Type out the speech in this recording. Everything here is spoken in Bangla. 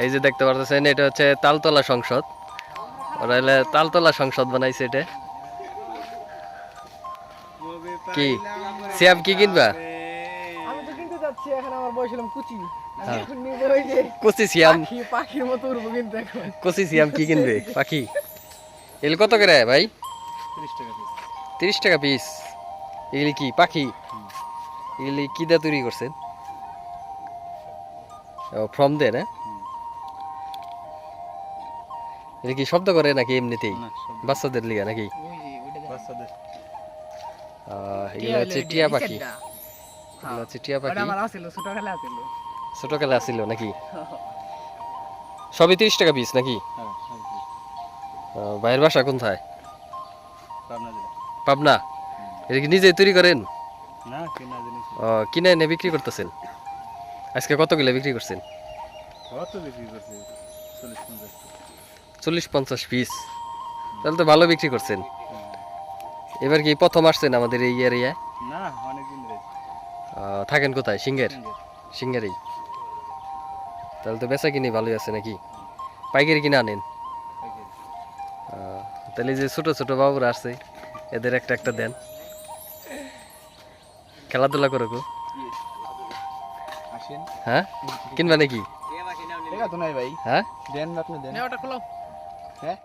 এই যে দেখতে পারতেছেন এটা হচ্ছে তালতলা সংসদ। ওরা তালতলা সংসদ বানাইছে এটা। কি? সিয়াম কি কিনবা? আমি তো কিনতে যাচ্ছি এখন আমার বয়স হলাম কুচি। আমি হ্যাঁ। সিয়াম। কচি কি কিনবে? পাখি। এগুলো কত করে ভাই? তিরিশ টাকা পিস তিরিশ টাকা পিস এগুলি কি? পাখি? এগুলি কি দিয়ে তৈরি করছেন? ফর্ম দেয় না এটা কি শব্দ করে নাকি এমনিতেই? বাচ্চাদের লিগা নাকি? টিয়া এগুলো হচ্ছে টিয়া পাখি। এগুলো হচ্ছে টিয়া পাখি। আমার আছিল ছোট খেলা আছিল। ছোট কালে আসছিল নাকি? সবই তিরিশ টাকা পিস নাকি? হ্যাঁ ভাইয়ের বাসা কোথায় পাবনা এটা কি নিজে তৈরি করেন? না কেনা জিনিস ও, কিনে এনে বিক্রি করতেছেন? আজকে কত কিলো বিক্রি করছেন? কত বিক্রি করছে? চল্লিশ পঞ্চাশ। চল্লিশ পঞ্চাশ পিস তাহলে তো ভালো বিক্রি করছেন। এবার কি প্রথম আসছেন আমাদের এই এরিয়ায় থাকেন কোথায়? সিঙ্গের? সিঙ্গেরই। তাহলে তো বেচা কিনে ভালোই আছে নাকি? পাইকারি কিনে আনেন। তাহলে যে ছোট ছোট বাবুরা আসছে এদের একটা একটা দেন। খেলাধুলা করো গো। হ্যাঁ? কিনবা নাকি? টাকা তো নাই ভাই। হ্যাঁ? দেন আপনি দেন। ওটা খোলো হ্যাঁ